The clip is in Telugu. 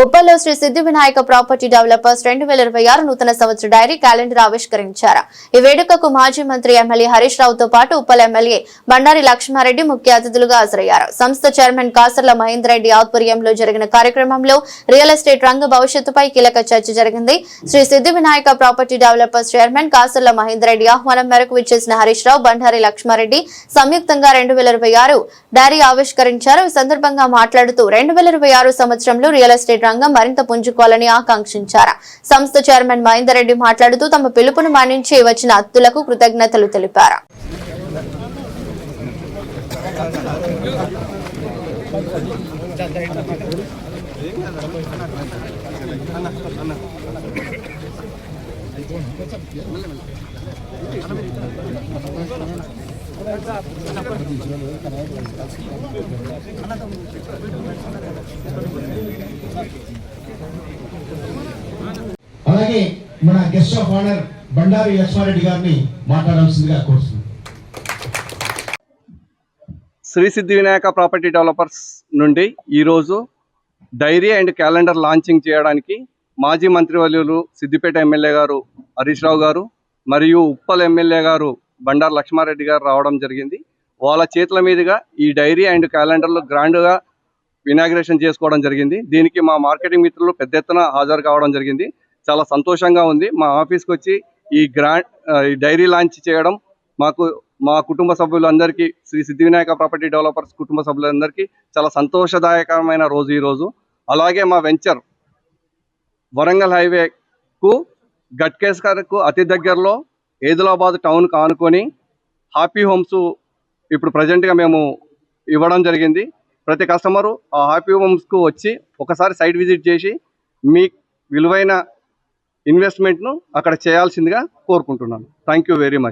ఉప్పల్లో శ్రీ సిద్ధి వినాయక ప్రాపర్టీ డెవలపర్స్ రెండు వేల ఇరవై ఆరు నూతన సంవత్సర డైరీ క్యాలెండర్ ఆవిష్కరించారు. ఈ వేడుకకు మాజీ మంత్రి ఎమ్మెల్యే హరీష్ రావుతో పాటు ఉప్పల్ ఎమ్మెల్యే బండారి లక్ష్మారెడ్డి ముఖ్య అతిథులుగా హాజరయ్యారు. సంస్థ చైర్మన్ కాసర్ల మహేందర్ రెడ్డి ఆధ్వర్యంలో జరిగిన కార్యక్రమంలో రియల్ ఎస్టేట్ రంగ భవిష్యత్తుపై కీలక చర్చ జరిగింది. Shri Siddhi Vinayaka property developers chairman Kasarla Mahender Reddy ఆహ్వానం మేరకు విచ్చేసిన హరీష్ రావు బండారి లక్ష్మారెడ్డి సంయుక్తంగా రెండు వేల ఇరవై ఆరు డైరీ ఆవిష్కరించారు. ఈ సందర్భంగా మాట్లాడుతూ రెండు వేల ఇరవై ఆరు సంవత్సరంలో రియల్ ఎస్టేట్ రంగం మరింత పుంజుకోవాలని ఆకాంక్షించారు. సంస్థ చైర్మన్ మహేందర్ రెడ్డి మాట్లాడుతూ తమ పిలుపును మన్నించి వచ్చిన అత్తులకు కృతజ్ఞతలు తెలిపారు. అలాగే మన guest of honour Bandari Laxma Reddy గారిని మాట్లాడాల్సిందిగా కోరుతున్నాను శ్రీ సిద్ధి వినాయక ప్రాపర్టీ డెవలపర్స్ నుండి ఈరోజు డైరీ అండ్ క్యాలెండర్ లాంచింగ్ చేయడానికి మాజీ మంత్రివర్యులు సిద్దిపేట ఎమ్మెల్యే గారు హరీష్ రావు గారు మరియు ఉప్పల్ ఎమ్మెల్యే గారు బండారు లక్ష్మారెడ్డి గారు రావడం జరిగింది. వాళ్ళ చేతుల మీదుగా ఈ డైరీ అండ్ క్యాలెండర్లు గ్రాండ్గా ఇనాగ్రేషన్ చేసుకోవడం జరిగింది. దీనికి మా మార్కెటింగ్ మిత్రులు పెద్ద ఎత్తున హాజరు కావడం జరిగింది. చాలా సంతోషంగా ఉంది. మా ఆఫీస్కి వచ్చి ఈ గ్రాండ్ ఈ డైరీ లాంచ్ చేయడం మాకు మా కుటుంబ సభ్యులందరికీ శ్రీ సిద్ధి వినాయక ప్రాపర్టీ డెవలపర్స్ కుటుంబ సభ్యులందరికీ చాలా సంతోషదాయకమైన రోజు ఈరోజు అలాగే మా వెంచర్ వరంగల్ హైవేకు గట్కేసర్కు అతి దగ్గరలో ఏదిలాబాద్ టౌన్ ఆనుకొని హ్యాపీ హోమ్స్ ఇప్పుడు ప్రజెంట్గా మేము ఇవ్వడం జరిగింది. ప్రతి కస్టమరు ఆ హ్యాపీ హోమ్స్కు వచ్చి ఒకసారి సైట్ విజిట్ చేసి మీ విలువైన ఇన్వెస్ట్మెంట్ను అక్కడ చేయాల్సిందిగా కోరుకుంటున్నాను. Thank you very much.